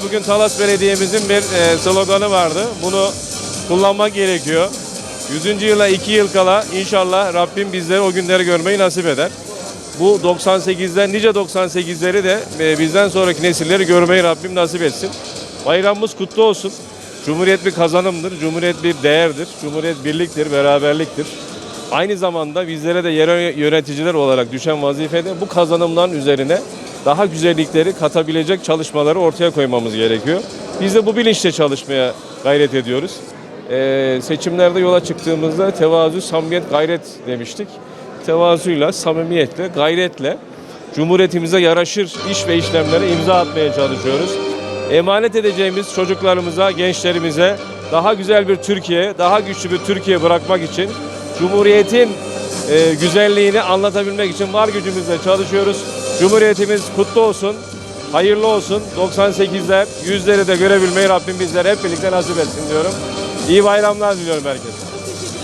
diye bugün Talas Belediye'mizin bir e, sloganı vardı. Bunu kullanmak gerekiyor. 100. yıla 2 yıl kala inşallah Rabbim bizlere o günleri görmeyi nasip eder. Bu 98'den nice 98'leri de e, bizden sonraki nesilleri görmeyi Rabbim nasip etsin. Bayramımız kutlu olsun. Cumhuriyet bir kazanımdır, Cumhuriyet bir değerdir, Cumhuriyet birliktir, beraberliktir. Aynı zamanda bizlere de yerel yöneticiler olarak düşen vazifede bu kazanımların üzerine daha güzellikleri katabilecek çalışmaları ortaya koymamız gerekiyor. Biz de bu bilinçle çalışmaya gayret ediyoruz. Ee, seçimlerde yola çıktığımızda tevazu, samimiyet, gayret demiştik. Tevazuyla, samimiyetle, gayretle Cumhuriyetimize yaraşır iş ve işlemlere imza atmaya çalışıyoruz. Emanet edeceğimiz çocuklarımıza, gençlerimize daha güzel bir Türkiye, daha güçlü bir Türkiye bırakmak için Cumhuriyetin e, güzelliğini anlatabilmek için var gücümüzle çalışıyoruz. Cumhuriyetimiz kutlu olsun, hayırlı olsun. 98'ler, yüzleri de görebilmeyi Rabbim bizlere hep birlikte nasip etsin diyorum. İyi bayramlar diliyorum herkese.